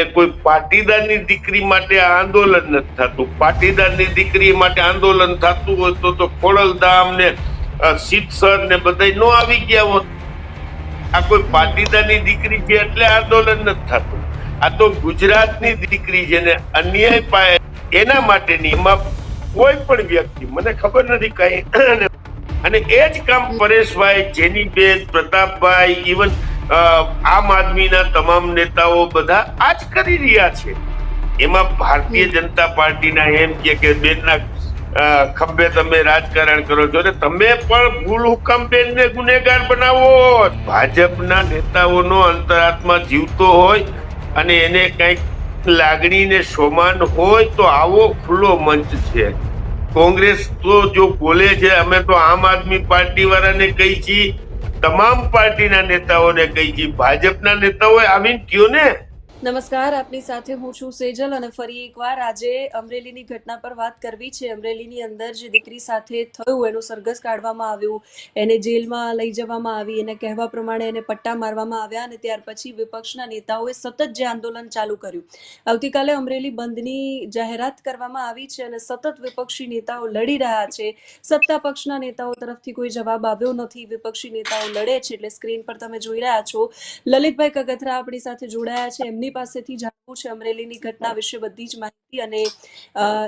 ને કોઈ પાટીદારની દીકરી માટે આંદોલન નથી થતું. પાટીદારની દીકરી માટે આંદોલન થતું હોય તો તો ખોડલધામ ને અ, ને બધા ન આવી ગયા હોત. આ કોઈ પાટીદારની દીકરી છે એટલે આંદોલન નથી થતું. આ તો ગુજરાતની દીકરી છે ને અન્યાય પાય એના માટેની એમાં કોઈ પણ વ્યક્તિ મને ખબર નથી કઈ. અને એ જ કામ પરેશભાઈ જેની બેન પ્રતાપભાઈ ઇવન આમ આદમીના તમામ નેતાઓ બધા આ જ કરી રહ્યા છે. એમાં ભારતીય જનતા પાર્ટીના એમ કે કે બેનના ખંભે તમે રાજકારણ કરો છો ને તમે પણ ભૂલ હુકમ બેનને ગુનેગાર બનાવો. ભાજપના નેતાઓનો અંતરાત્મા જીવતો હોય અને એને કંઈક લાગણીને સોમાન હોય તો આવો ખુલ્લો મંચ છે. કોંગ્રેસ તો જો બોલે છે અમે તો આમ આદમી પાર્ટી વાળાને કહી છીએ તમામ પાર્ટીના નેતાઓને કહી કે ભાજપના નેતાઓએ આવીને કયો ને? નમસ્કાર, આપની સાથે હું છું સેજલ અને ફરી એકવાર આજે અમરેલીની ઘટના પર વાત કરવી છે. અમરેલીની અંદર જે દીકરી સાથે થયું, એનું સરઘસ કાઢવામાં આવ્યું, એને જેલમાં લઈ જવામાં આવી, એને કહેવા પ્રમાણે એને પટ્ટા મારવામાં આવ્યા અને ત્યાર પછી વિપક્ષના નેતાઓએ સતત જે આંદોલન ચાલુ કર્યું. આવતીકાલે અમરેલી બંધની જાહેરાત કરવામાં આવી છે અને સતત વિપક્ષી નેતાઓ લડી રહ્યા છે. સત્તા પક્ષના નેતાઓ તરફથી કોઈ જવાબ આવ્યો નથી. વિપક્ષી નેતાઓ લડે છે એટલે સ્ક્રીન પર તમે જોઈ રહ્યા છો. લલિતભાઈ કગથરા આપણી સાથે જોડાયા છે. એમની પાસેથી જાણવું છે અમરેલીની ઘટના વિશે બધી જ માહિતી અને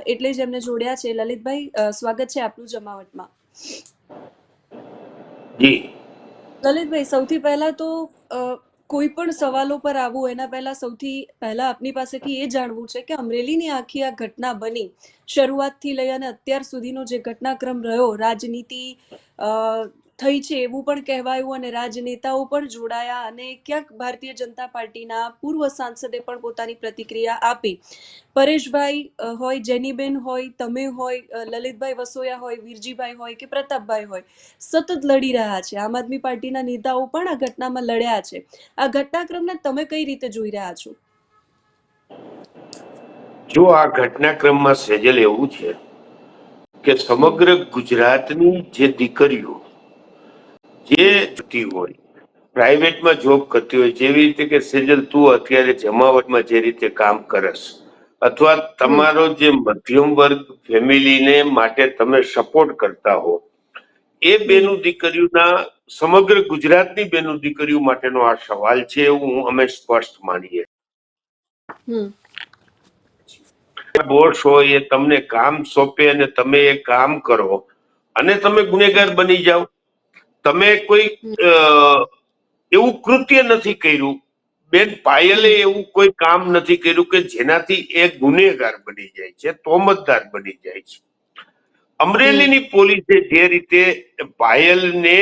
એટલે જ એમને જોડ્યા છે. લલિતભાઈ સ્વાગત છે આપનું જમાવટમાં. જી. લલિતભાઈ સૌથી પહેલા તો કોઈ પણ સવાલો પર આવું એના પહેલા સૌથી પહેલા આપની પાસેથી એ જાણવું છે કે અમરેલીની આખી આ ઘટના બની શરૂઆતથી લઈ અને અત્યાર સુધીનો જે ઘટનાક્રમ રહ્યો રાજનીતિ થઈ છે એવું પણ કહેવાયું અને રાજનેતાઓ પણ જોડાયા અને ક્યાંક ભારતીય જનતા પાર્ટીના પૂર્વ સાંસદે પણ પોતાની પ્રતિક્રિયા આપી. પરેશભાઈ હોય, જેનીબેન હોય, તમે હોય લલિતભાઈ વસોયા હોય, વીરજીભાઈ હોય કે પ્રતાપભાઈ હોય, સતત લડી રહ્યા છે. આમ આદમી પાર્ટીના નેતાઓ પણ આ ઘટનામાં લડ્યા છે. આ ઘટનાક્રમને તમે કઈ રીતે જોઈ રહ્યા છો? જો આ ઘટનાક્રમમાં સેજલ એવું છે કે સમગ્ર ગુજરાતની જે દીકરીઓ જે જતી હોય પ્રાઇવેટમાં જોબ કરતી હોય જેવી રીતે કે સેજલ તું અત્યારે જમાવટમાં જે રીતે કામ કરસ અથવા તમારો જે મધ્યમ વર્ગ ફેમિલીને માટે તમે સપોર્ટ કરતા હો એ બેનું દીકરીઓના સમગ્ર ગુજરાતની બેનું દીકરીઓ માટેનો આ સવાલ છે એવું અમે સ્પષ્ટ માનીએ બોસ હોય એ તમને કામ સોંપે અને તમે એ કામ કરો અને તમે ગુનેગાર બની જાઓ. તમે કોઈ એવું કૃત્ય નથી કર્યું. બેન પાયલે એવું કોઈ કામ નથી કર્યું કે જેનાથી એ ગુનેગાર બની જાય છે તોમતદાર બની જાય છે. અમરેલીની પોલીસે જે રીતે પાયલને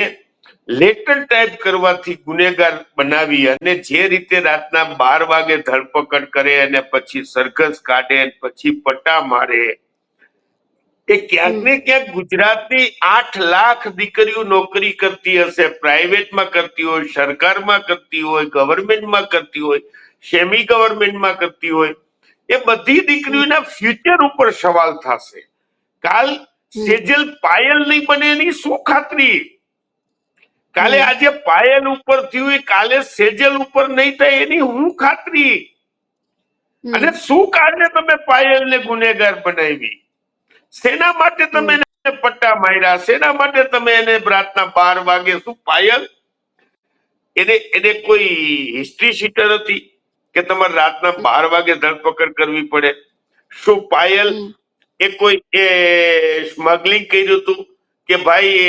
લેટર ટાઈપ કરવાથી ગુનેગાર બનાવી અને જે રીતે રાતના બાર વાગે ધરપકડ કરે અને પછી સરઘસ કાઢે પછી પટ્ટા મારે એ ક્યાંક ને ક્યાંક ગુજરાતની આઠ લાખ દીકરીઓ નોકરી કરતી હશે પ્રાઇવેટમાં કરતી હોય સરકારમાં કરતી હોય ગવર્મેન્ટમાં કરતી હોય સેમી ગવર્મેન્ટમાં કરતી હોય. એ બધી દીકરીઓના ફ્યુચર ઉપર સવાલ થશે. કાલ સેજલ પાયલ નહીં બને એની શું ખાતરી? કાલે આજે પાયલ ઉપર થયું એ કાલે સેજલ ઉપર નહીં થાય એની હું ખાતરી? અને શું કારણે તમે પાયલને ગુનેગાર બનાવી? શેના માટે તમે એને પટ્ટા માર્યા શેના માટે તમે એને રાતના બાર વાગે શું પાયલ? એને એને કોઈ હિસ્ટ્રી શીટર હતી કે તમારે રાતના બાર વાગે ધરપકડ કરવી પડે? શું પાયલ એ કોઈ એ સ્મગલિંગ કર્યું હતું કે ભાઈ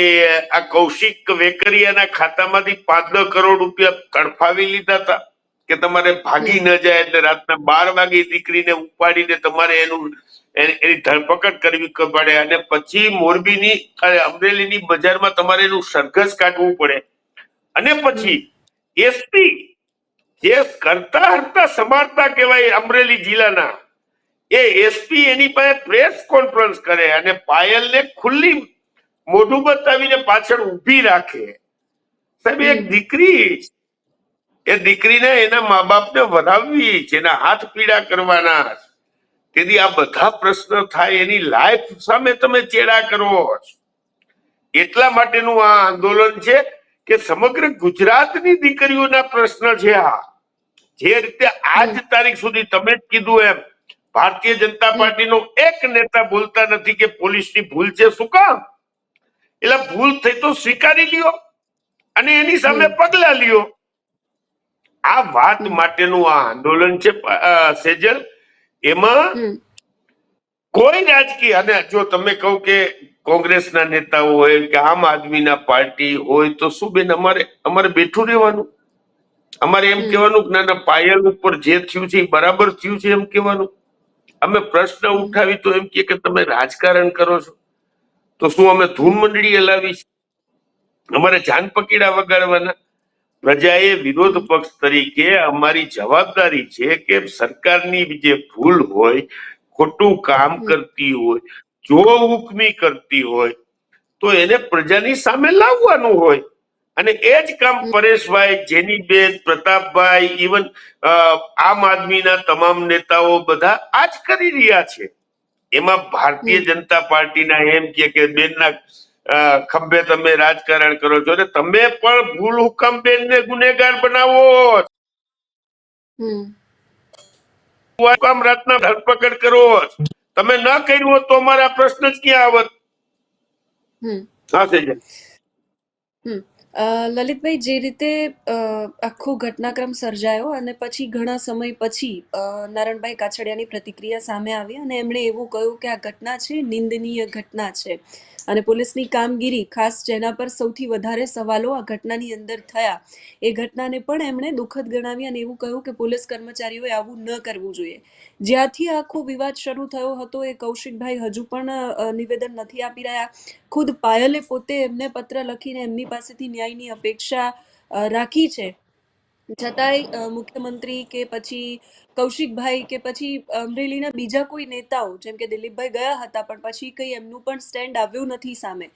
આ કૌશિક વેકરિયાના ખાતામાંથી પાંચ દસ કરોડ રૂપિયા તડફાવી લીધા હતા કે તમારે ભાગી ન જાય એટલે રાતના બાર વાગે દીકરીને ઉપાડીને તમારે એનું એની ધરપકડ કરવી પડે અને પછી મોરબીની અમરેલીની બજારમાં તમારે એનું સરઘસ કાઢવું પડે. અને પછી એસપી જે કરતા હરતા સમારતા કહેવાય અમરેલી જિલ્લાના એ એસપી એની પાસે પ્રેસ કોન્ફરન્સ કરે અને પાયલને ખુલ્લી મોઢું બતાવીને પાછળ ઊભી રાખે. સાહેબ એક દીકરી એ દીકરીને એના મા બાપને વધાવવી છે એના હાથ પીડા કરવાના. તેથી આ બધા પ્રશ્ન થાય એની લાઈફ સામે તમે ચેડા કરો છો. એટલા માટેનું આ આંદોલન છે કે સમગ્ર ગુજરાતની દીકરીઓના પ્રશ્ન છે આ. જે રીતે આજ તારીખ સુધી તમે જ કીધું એમ ભારતીય જનતા પાર્ટીનો એક નેતા બોલતા નથી કે પોલીસની ભૂલ છે શું કામ? એટલે ભૂલ થઈ તો સ્વીકારી લ્યો અને એની સામે પગલા લ્યો. આ વાત માટેનું આ આંદોલન છે સેજલ. એમાં કોઈ રાજકીય અને જો તમે કહો કે કોંગ્રેસના નેતાઓ હોય કે આમ આદમીના પાર્ટી હોય તો શું બેન અમારે અમારે બેઠું રહેવાનું? અમારે એમ કહેવાનું કે ના ના પાયલ ઉપર જે થયું છે એ બરાબર થયું છે એમ કહેવાનું. અમે પ્રશ્ન ઉઠાવી તો એમ કે તમે રાજકારણ કરો છો. તો શું અમે ધૂન મંડળી હલાવી અમારે જાન પકીડા વગાડવાના? પ્રજાએ વિરોધ પક્ષ તરીકે અમારી જવાબદારી છે કે સરકારની જે ભૂલ હોય ખોટું કામ કરતી હોય જો હુકમી કરતી હોય તો એને પ્રજાની સામે લાવવાનું હોય. અને એ જ કામ પરેશભાઈ જેનીબેન પ્રતાપભાઈ ઇવન આમ આદમીના તમામ નેતાઓ બધા આ જ કરી રહ્યા છે. એમાં ભારતીય જનતા પાર્ટીના એમ કે બેનના ખંભે તમે રાજકારણ કરો છો અને તમે પણ ભૂલ હુકમ બેનને ગુનેગાર બનાવો. હુકમ કામ રાતના ધરપકડ કરો. તમે ન કર્યું હોત તો અમારા પ્રશ્ન જ ક્યાં આવત? હા લલિતભાઈ જે રીતે આખો ઘટનાક્રમ સર્જાયો અને પછી ઘણા સમય પછી નારાયણભાઈ નારણભાઈ કાછડિયાની પ્રતિક્રિયા સામે આવી અને એમણે એવું કહ્યું કે આ ઘટના છે નિંદનીય ઘટના છે. અને પોલીસની કામગીરી, ખાસ જેના પર સૌથી વધારે સવાલો આ ઘટનાની અંદર થયા. એ ઘટનાને પણ એમણે દુઃખદ ગણાવી અને એવું કહ્યું કે પોલીસ કર્મચારીઓએ આવું ન કરવું જોઈએ. જ્યાંથી આખો વિવાદ શરૂ થયો હતો, એ કૌશિકભાઈ હજુ પણ નિવેદન નથી આપી રહ્યા. ખુદ પાયલે પોતે એમને પત્ર લખીને એમની પાસેથી ન્યાયની અપેક્ષા રાખી છે. છતાંય મુખ્યમંત્રી કે પછી કૌશિકભાઈ કે પછી અમરેલીના બીજા કોઈ નેતાઓ, જેમ કે દિલીપભાઈ ગયા હતા, પણ પછી કંઈ એમનું પણ સ્ટેન્ડ આવ્યું નથી સામે.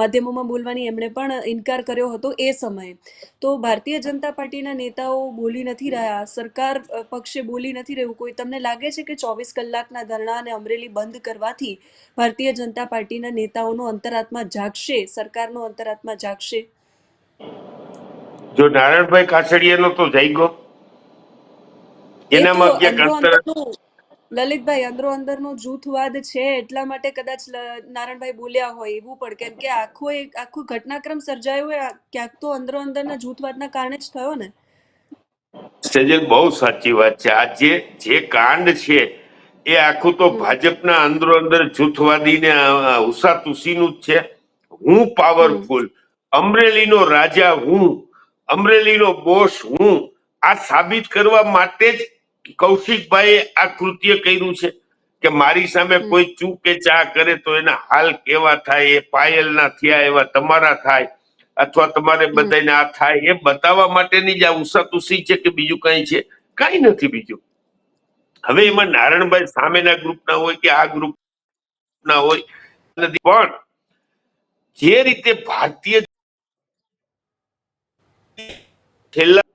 માધ્યમોમાં બોલવાની એમણે પણ ઇનકાર કર્યો હતો એ સમયે. તો ભારતીય જનતા પાર્ટીના નેતાઓ બોલી નથી રહ્યા, સરકાર પક્ષે બોલી નથી રહ્યું. કોઈ તમને લાગે છે કે ચોવીસ કલાકના ધરણા અને અમરેલી બંધ કરવાથી ભારતીય જનતા પાર્ટીના નેતાઓનો અંતરાત્મા જાગશે, સરકારનો અંતરાત્મા જાગશે? જો નારાયણભાઈ કાછડિયાનો તો જઈ ગયો એ એનામાં ક્યાંક અંતર લલિતભાઈ અંદરો અંદરનો જૂથવાદ છે એટલા માટે કદાચ નારાયણભાઈ બોલ્યા હોય એવું પણ. કેમ કે આખો એક આખો ઘટનાક્રમ સર્જાયો એ ક્યાંક તો અંદરો અંદરના જૂથવાદના કારણે જ થયો ને. સેજલ બહુ સાચી વાત છે. આ જે જે કાંડ છે એ આખું તો ભાજપના અંદરો અંદર જૂથવાદીને ઉષાતુસીનું જ છે. હું પાવરફુલ અમરેલીનો રાજા હું. અમરેલીનો બોસ હું આ સાબિત કરવા માટે જ કૌશિકભાઈએ આ કૃત્ય કર્યું છે કે મારી સામે કોઈ ચૂક કે ચા કરે તો એના હાલ કેવા થાય એ પાયલના થયા એવા તમારા થાય અથવા તમારે બધાને આ થાય એ બતાવવા માટેની જ આ ઉસાતુસી છે કે બીજું કઈ છે? કઈ નથી બીજું. હવે એમાં નારાયણભાઈ સામેના ગ્રુપના હોય કે આ ગ્રુપના હોય નથી પણ જે રીતે ભારતીય છેલ્લા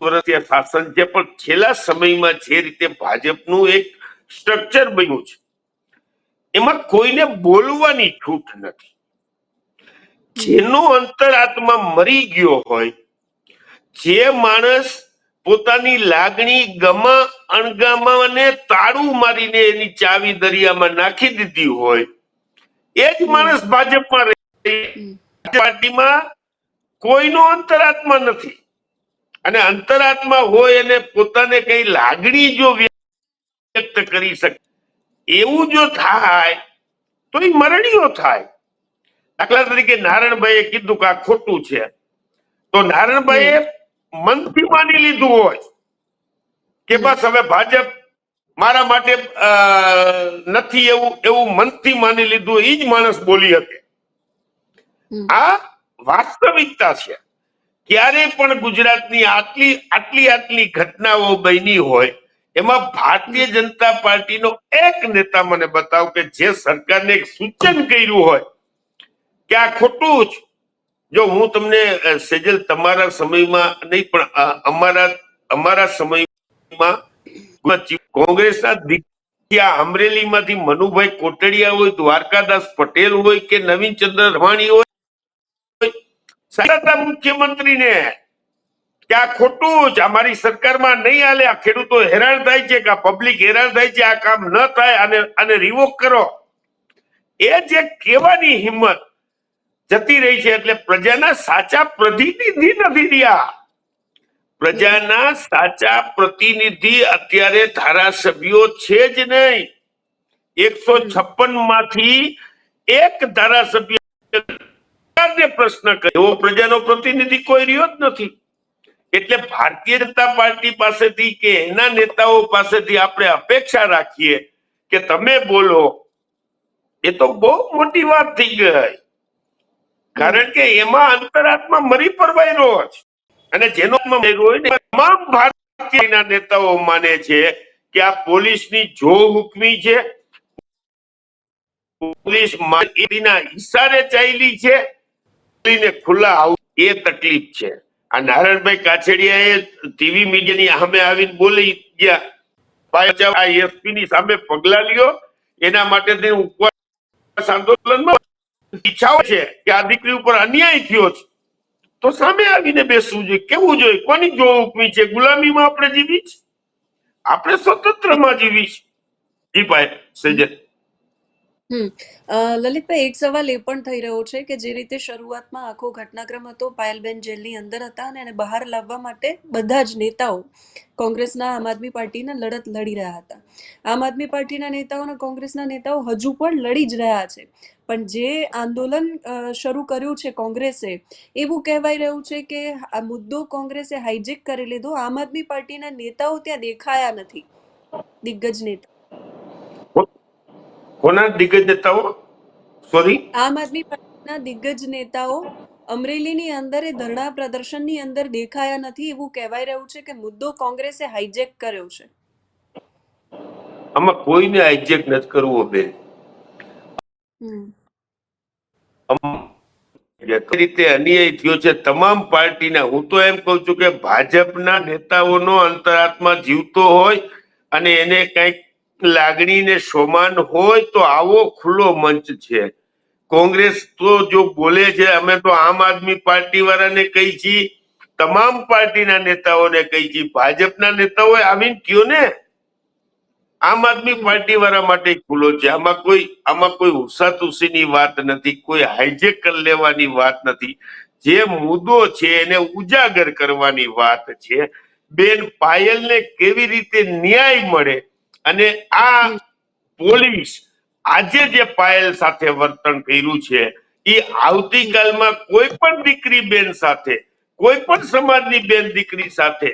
વર્ષીય શાસન છે પણ છેલ્લા સમયમાં જે રીતે ભાજપનું એક સ્ટ્રક્ચર બન્યું છે એમાં કોઈને બોલવાની છૂટ નથી. જેનો અંતરાત્મા મરી ગયો હોય જે માણસ પોતાની લાગણી ગમા અણગમાને તાળું મારીને એની ચાવી દરિયામાં નાખી દીધી હોય એ જ માણસ ભાજપમાં રહે પાર્ટીમાં કોઈનો અંતરાત્મા નથી. અને અંતરાત્મા હોય અને પોતાને કઈ લાગણી જો વ્યક્ત કરી શકે એવું જો થાય તો એ મરણીઓ થાય. દાખલા તરીકે નારાયણભાઈએ કીધું કે આ ખોટું છે. તો નારાયણભાઈએ મનથી માની લીધું હોય કે બસ હવે ભાજપ મારા માટે નથી એવું એવું મનથી માની લીધું એ જ માણસ બોલી શકે. આ વાસ્તવિકતા છે. ક્યારે પણ ગુજરાતની આટલી આટલી આટલી ઘટનાઓ બની હોય, એમાં ભારતીય જનતા પાર્ટીનો એક નેતા મને બતાવો કે જે સરકારને એક સૂચન કર્યું હોય કે આ ખોટું જ. જો હું તમને સેજલ, તમારા સમયમાં નહીં, પણ અમારા અમારા સમયમાં કોંગ્રેસના દિગ્ગજ અમરેલીમાંથી મનુભાઈ કોટડિયા હોય, દ્વારકાદાસ પટેલ હોય કે નવીનચંદ્ર રવાણી હોય સારા મુખ્યમંત્રીને કે આ ખોટું જ અમારી સરકારમાં નહીં હાલે, આ ખેડૂતો હેરાન થાય છે, કે પબ્લિક હેરાન થાય છે, આ કામ ન થાય અને અને રિવોક કરો. એ જે કહેવાની હિંમત જતી રહી છે, એટલે પ્રજાના સાચા પ્રતિનિધિ નથી રહ્યા. પ્રજાના સાચા પ્રતિનિધિ અત્યારે ધારાસભ્યો છે જ નહીં. એકસો છપ્પનમાંથી એક ધારાસભ્ય સરકારને પ્રશ્ન કર્યો. એવો પ્રજાનો પ્રતિનિધિ કોઈ રહ્યો જ નથી. એટલે ભારતીય જનતા પાર્ટી પાસેથી કે એના નેતાઓ પાસેથી આપણે અપેક્ષા રાખીએ કે તમે બોલો. એ તો બહુ મોટી વાત થઈ ગઈ. કારણ કે એમાં અંતરાત્મા મરી પરવાયરો છે. અને જેનો તમામ ભારતીય નેતાઓ માને છે કે આ પોલીસની જો હુકમી છે. પોલીસ ઈશારે ચાલી છે. ને ખુલ્લા આવું એ તકલીફ છે. આ નારાયણભાઈ કાછડિયાએ ટીવી મીડિયાની સામે આવીને બોલી ગયા. આ એસપી ની સામે પગલા લ્યો. એના માટે તે ઉપવાસ આંદોલનમાં ઈચ્છાઓ છે કે આ દીકરી ઉપર અન્યાય થયો છે. તો સામે આવીને બેસવું જોઈએ. કેવું જોઈએ? કોની જો હુકમી છે? ગુલામીમાં આપણે જીવી છે? આપણે સ્વતંત્રમાં જીવી છે. જી ભાઈ સજ્જન હમ. લલિતભાઈ, એક સવાલ એ પણ થઈ રહ્યો છે કે જે રીતે શરૂઆતમાં આખો ઘટનાક્રમ હતો, પાયલબેન જેલની અંદર હતા અને એને બહાર લાવવા માટે બધા જ નેતાઓ કોંગ્રેસના આમ આદમી પાર્ટીના લડત લડી રહ્યા હતા. આમ આદમી પાર્ટીના નેતાઓ અને કોંગ્રેસના નેતાઓ હજુ પણ લડી જ રહ્યા છે. પણ જે આંદોલન શરૂ કર્યું છે કોંગ્રેસે, એવું કહેવાય રહ્યું છે કે આ મુદ્દો કોંગ્રેસે હાઈજેક કરી લીધો. આમ આદમી પાર્ટીના નેતાઓ ત્યાં દેખાયા નથી. દિગ્ગજ નેતા. કોના દિગ્ગજ નેતાઓ? સોરી આમ આદમી પાર્ટીના દિગ્ગજ નેતાઓ અમરેલીની અંદર એ ધરણા પ્રદર્શનની અંદર દેખાયા નથી એવું કહેવાય રહ્યું છે કે મુદ્દો કોંગ્રેસે હાઈજેક કર્યો છે. આમાં કોઈને હાઈજેક નથી કરવો બેન રીતે અન્યાય થયો છે તમામ પાર્ટીના હું તો એમ કહું છું કે ભાજપના નેતાઓનો અંતરાત્મા જીવતો હોય અને એને કંઈક લાગણી ને સોમાન હોય તો આવો ખુલ્લો મંચ છે. કોંગ્રેસ તો જો બોલે છે, અમે તો આમ આદમી પાર્ટી વાળાને કહી છીએ તમામ પાર્ટીના નેતાઓને કહી છીએ ભાજપના નેતાઓએ આવીને કયો ને? આમ આદમી પાર્ટી વાળા માટે ખુલ્લો છે. આમાં કોઈ આમાં કોઈ હુસાતુસીની વાત નથી, કોઈ હાઈજેક કરી લેવાની વાત નથી. જે મુદ્દો છે એને ઉજાગર કરવાની વાત છે. બેન, પાયલને કેવી રીતે ન્યાય મળે? અને આ પોલીસ આજે જે પાયલ સાથે વર્તન કર્યું છે એ આવતીકાલમાં કોઈ પણ દીકરી બેન સાથે કોઈ પણ સમાજની બેન દીકરી સાથે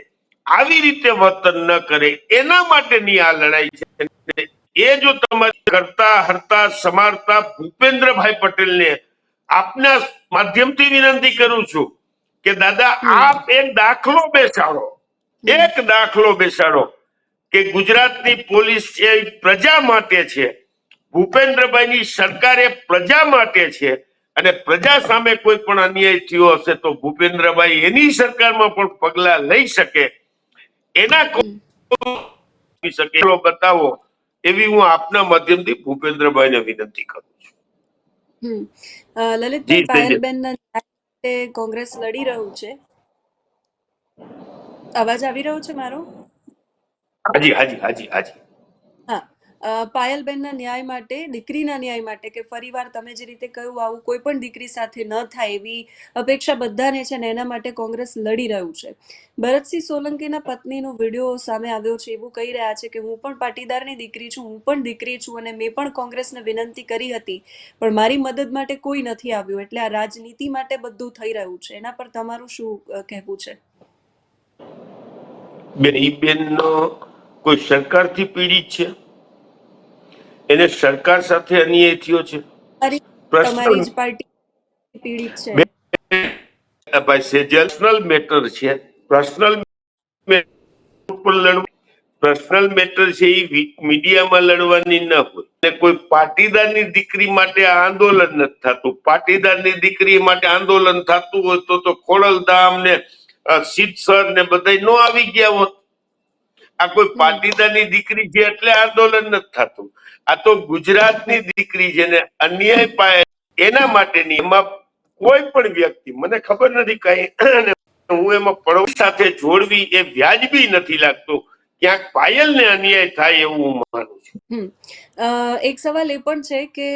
આવી રીતે વર્તન ન કરે એના માટેની આ લડાઈ છે. એ જો તમારી કરતા હરતા સમારતા ભૂપેન્દ્રભાઈ પટેલને આપના માધ્યમથી વિનંતી કરું છું કે દાદા આપ એક દાખલો બેસાડો એક દાખલો બેસાડો. કે ગુજરાતની પોલીસ એ પ્રજા માટે છે. ભૂપેન્દ્રભાઈની સરકાર એ પ્રજા માટે છે અને પ્રજા સામે કોઈ પણ અન્યાય થયો હશે તો ભૂપેન્દ્રભાઈ એની સરકારમાં પણ પગલા લઈ શકે. એના શકે. બતાવો. એવી હું આપના માધ્યમથી ભૂપેન્દ્રભાઈને વિનંતી કરું છું. લલિતભાઈ પાયલબેનના કોંગ્રેસ લડી રહ્યું છે. અવાજ આવી રહ્યો છે મારો? હાજી હાજી હાજી હાજી. પાયલબેનના ન્યાય માટે દીકરીના ન્યાય માટે કે ફરીવાર તમે જે રીતે કહ્યું આવું કોઈ પણ દીકરી સાથે ન થાય એવી અપેક્ષા બધાને છે ને એના માટે કોંગ્રેસ લડી રહ્યું છે. ભરતસિંહ સોલંકીના પત્નીનો વીડિયો સામે આવ્યો છે એવું કહી રહ્યા છે કે હું પણ પાટીદારની દીકરી છું હું પણ દીકરી છું અને મેં પણ કોંગ્રેસને વિનંતી કરી હતી પણ મારી મદદ માટે કોઈ નથી આવ્યું એટલે આ રાજનીતિ માટે બધું થઈ રહ્યું છે. એના પર તમારું શું કહેવું છે? બેન ઈ બેન કોઈ સરકારથી પીડિત છે? એને સરકાર સાથે અન્યાય થયો છે? સેજનલ મેટર છે. પર્સનલ પર્સનલ મેટર છે. એ મીડિયામાં લડવાની ન હોય. અને કોઈ પાટીદારની દીકરી માટે આંદોલન નથી થતું. પાટીદારની દીકરી માટે આંદોલન થતું હોય તો તો ખોડલધામ ને સિદ્ધસર ને બધા નો આવી ગયા હોત. આ કોઈ પાટીદારની દીકરી છે એટલે આંદોલન નથી થતું. આ તો ગુજરાતની દીકરી છે ને અન્યાય પાય એના માટેની એમાં કોઈ પણ વ્યક્તિ મને ખબર નથી કઈ હું એમાં પડોશ સાથે જોડવી એ વ્યાજબી નથી લાગતું. ક્યાંક પાયલને અન્યાય થાય એવું હું માનું છું. અ, એક સવાલ એ પણ છે કે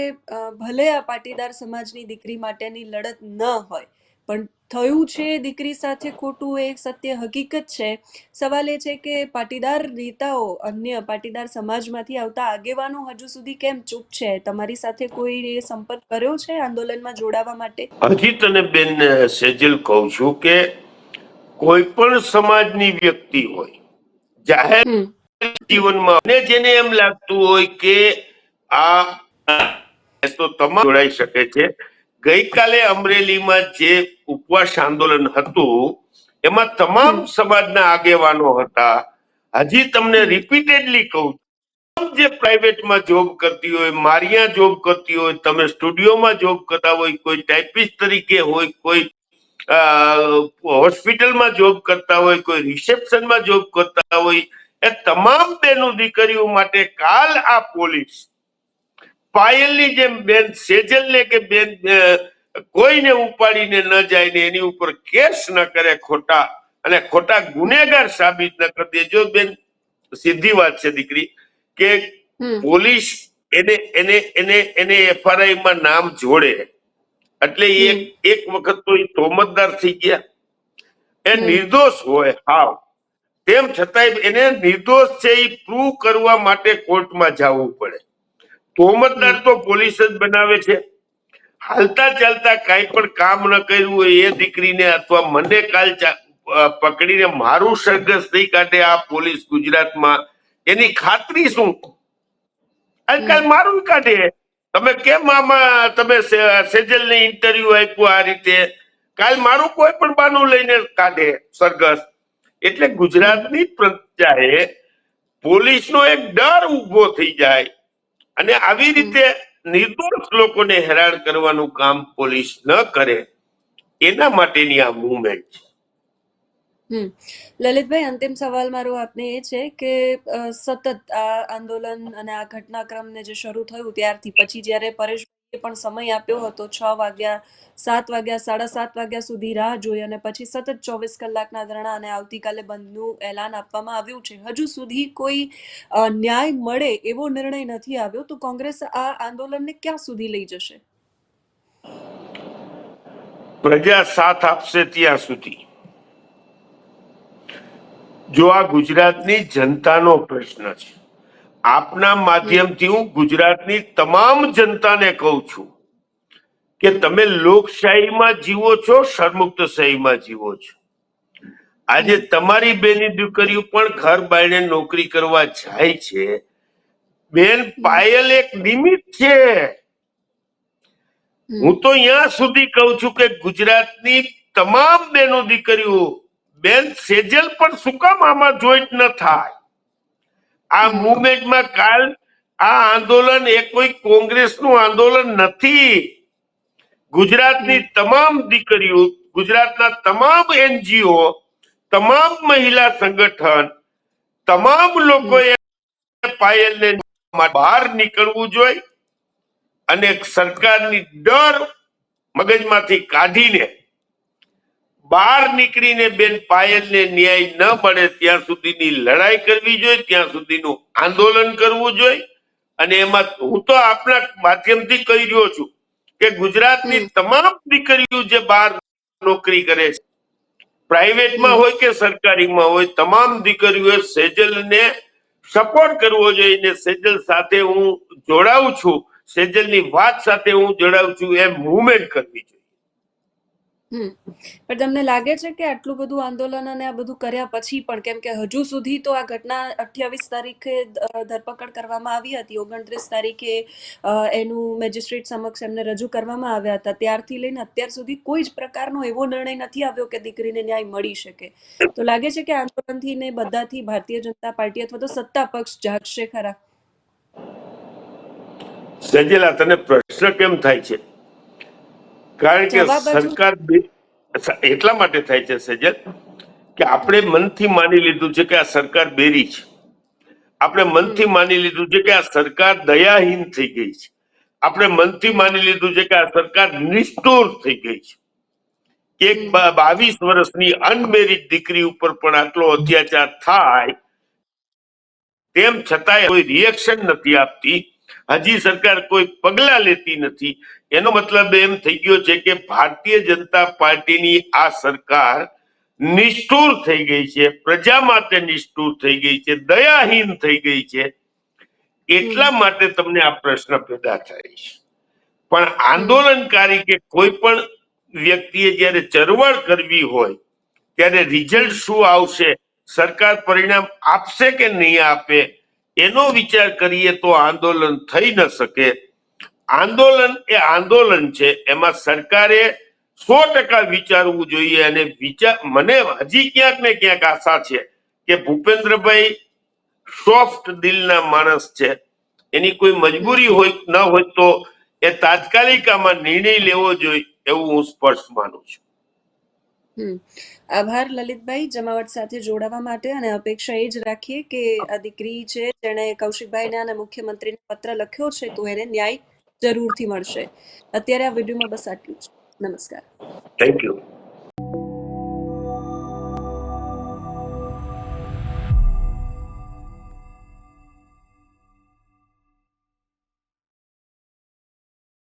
ભલે આ પાટીદાર સમાજની દીકરી માટેની લડત ન હોય પણ થયું છે? દીકરી સાથે ખોટું એ સત્ય હકીકત છે. સવાલ એ છે કે પાટીદાર નેતાઓ અન્ય પાટીદાર સમાજમાંથી આવતા આગેવાનો હજુ સુધી કેમ ચૂપ છે? તમારી સાથે કોઈ સંપર્ક કર્યો છે આંદોલનમાં જોડાવા માટે? હજી તને બેન સેજલ કહું છું કે કોઈ પણ સમાજની વ્યક્તિ હોય જાહેર જીવનમાં અને જેને એમ લાગતું હોય કે આ તો તમામ જોડાઈ શકે છે. ગઈકાલે અમરેલીમાં જે ઉપવાસ આંદોલન હતું એમાં તમામ સમાજના આગેવાનો હતા. હજી તમને રિપીટેડલી કહું જે પ્રાઇવેટમાં જોબ કરતી હોય મારિયા જોબ કરતી હોય તમે સ્ટુડિયોમાં જોબ કરતા હોય કોઈ ટાઈપિસ્ટ તરીકે હોય કોઈ હોસ્પિટલમાં જોબ કરતા હોય કોઈ રિસેપ્શનમાં જોબ કરતા હોય એ તમામ બેનો દીકરીઓ માટે કાલ આ પોલીસ પાયલની જેમ બેન સેજલને કે બેન કોઈને ઉપાડીને ન જાય ને એની ઉપર કેસ ન કરે ખોટા અને ખોટા ગુનેગાર સાબિત ન કરી દે. જો બેન સીધી વાત છે દીકરી કે પોલીસ એને એને એને એને એફઆરઆઈ માં નામ જોડે. એટલે એ એક એક વખત તો એ તોમતદાર થઈ ગયા. એ નિર્દોષ હોય હાવ. તેમ છતાંય એને નિર્દોષ છે એ પ્રૂવ કરવા માટે કોર્ટમાં જવું પડે. તોમતદાર હમ. તો પોલીસ જ બનાવે છે. હાલતા ચાલતા કઈ પણ કામ ન કર્યું હોય એ દીકરીને અથવા મને કાલ પકડીને મારું સરઘસ નહીં કાઢે આ પોલીસ ગુજરાતમાં. એની ખાતરી શું? આજકાલ મારું કાઢે તમે કેમ આમાં તમે સેજલ ને ઇન્ટરવ્યુ આપ્યું આ રીતે? કાલ મારું કોઈ પણ બાનું લઈને કાઢે સરઘસ. એટલે ગુજરાતની પ્રજાએ પોલીસનો એક ડર ઊભો થઈ જાય. અને આવી રીતે નિર્દોષ લોકોને હેરાન કરવાનું કામ પોલીસ ન કરે, એના માટેની આ મુવમેન્ટ છે. લલિતભાઈ, અંતિમ સવાલ મારો આપને એ છે કે સતત આ આંદોલન અને આ ઘટનાક્રમને જે શરૂ થયું ત્યારથી પછી જ્યારે પરેશભાઈએ પણ સમય આપ્યો હતો. છ વાગ્યા, સાત વાગ્યા, સાડા સાત વાગ્યા સુધી રાહ જોઈ અને પછી સતત ચોવીસ કલાકના ધરણા અને આવતીકાલે બંધનું એલાન આપવામાં આવ્યું છે. હજુ સુધી કોઈ ન્યાય મળે એવો નિર્ણય નથી આવ્યો તો કોંગ્રેસ આ આંદોલનને ક્યાં સુધી લઈ જશે? પ્રજા સાથ આપશે ત્યાં સુધી. જો આ ગુજરાતની જનતાનો પ્રશ્ન છે આપના માધ્યમથી હું ગુજરાતની તમામ જનતાને કહું છું કે તમે લોકશાહીમાં જીવો છો સરમુક્તશાહીમાં જીવો છો. આજે તમારી બેની દીકરીઓ પણ ઘર બાયણે નોકરી કરવા જાય છે. બેન પાયલ એક નિમિત્ત છે. હું તો અહીંયા સુધી કહું છું કે ગુજરાતની તમામ બેનો દીકરીઓ બેન સેજલ પણ શું કામ આમાં જોઈન્ટ ન થાય. આ. મુવમેન્ટમાં કાલ આ આંદોલન એ કોઈ કોંગ્રેસનું આંદોલન નથી ગુજરાતની તમામ દીકરીઓ, ગુજરાતના તમામ એનજીઓ, તમામ મહિલા સંગઠન, તમામ લોકોએ પાયલને બહાર નીકળવું જોઈએ અને સરકારની ડર મગજમાંથી કાઢીને બહાર નીકળીને બેન પાયલને ન્યાય ન મળે ત્યાં સુધીની લડાઈ કરવી જોઈએ ત્યાં સુધીનું આંદોલન કરવું જોઈએ. અને એમાં હું તો આપના માધ્યમથી કહી રહ્યો છું કે ગુજરાતની તમામ દીકરીઓ જે બહાર નોકરી કરે છે પ્રાઇવેટમાં હોય કે સરકારીમાં હોય તમામ દીકરીઓએ સેજલને સપોર્ટ કરવો જોઈએ. ને સેજલ સાથે હું જોડાઉં છું સેજલની વાત સાથે હું જોડાઉં છું એ મુવમેન્ટ કરવી જોઈએ. પણ તમને લાગે છે કે આટલું બધું આંદોલન અને આ બધું કર્યા પછી પણ, કેમ કે હજુ સુધી તો આ ઘટના અઠ્યાવીસ તારીખે ધરપકડ કરવામાં આવી હતી. ઓગણત્રીસ તારીખે એનું મેજિસ્ટ્રેટ સમક્ષ એમને રજૂ કરવામાં આવ્યા હતા. ત્યારથી લઈને અત્યાર સુધી કોઈ જ પ્રકારનો એવો નિર્ણય નથી આવ્યો કે દીકરીને ન્યાય મળી શકે. તો લાગે છે કે આંદોલનથી ને બધાથી ભારતીય જનતા પાર્ટી અથવા તો સત્તા પક્ષ જાગશે ખરા? સજેલા તને પ્રશ્ન કેમ થાય છે? કારણ કે સરકાર એટલા માટે થાય છે સજ્જન કે આપણે મનથી માની લીધું છે કે આ સરકાર બેરી છે. આપણે મનથી માની લીધું છે કે આ સરકાર દયાહીન થઈ ગઈ છે. આપણે મનથી માની લીધું છે કે આ સરકાર નિષ્ઠુર થઈ ગઈ છે. એક બાવીસ વર્ષની અનમેરિડ દીકરી ઉપર પણ આટલો અત્યાચાર થાય તેમ છતાંય કોઈ રિએક્શન નથી આપતી. હજી સરકાર કોઈ પગલા લેતી નથી. એનો મતલબ એમ થઈ ગયો છે કે ભારતીય જનતા પાર્ટીની આ સરકાર નિષ્ઠુર થઈ ગઈ છે, પ્રજા માટે નિષ્ઠુર થઈ ગઈ છે, દયાહીન થઈ ગઈ છે. એટલા માટે તમને આ પ્રશ્ન પેદા થાય છે. પણ આંદોલનકારી કે કોઈ પણ વ્યક્તિએ જ્યારે ચળવળ કરવી હોય, ત્યારે રિઝલ્ટ શું આવશે? સરકાર પરિણામ આપશે કે નહીં આપે? એનો વિચાર કરીએ તો આંદોલન થઈ ન શકે. આંદોલન એ આંદોલન છે, એમાં સરકારે સો ટકા વિચારવું જોઈએ અને વિચાર, મને હજી ક્યાંક ને ક્યાંક આશા છે કે ભૂપેન્દ્રભાઈ સોફ્ટ દિલના માણસ છે. એની કોઈ મજબૂરી હોય, ન હોય તો એ તાત્કાલિક આમાં નિર્ણય લેવો જોઈએ એવું હું સ્પષ્ટ માનું છું. આભાર, લલિતભાઈ. જમાવટ સાથે જોડાવા માટે અને અપેક્ષા એ જ રાખીએ કે આ દીકરી છે, જેણે કૌશિકભાઈને અને મુખ્યમંત્રીને પત્ર લખ્યો છે, તો એને ન્યાય જરૂરથી મળશે. અત્યારે આ વિડીયોમાં બસ આટલું જ. નમસ્કાર. Thank you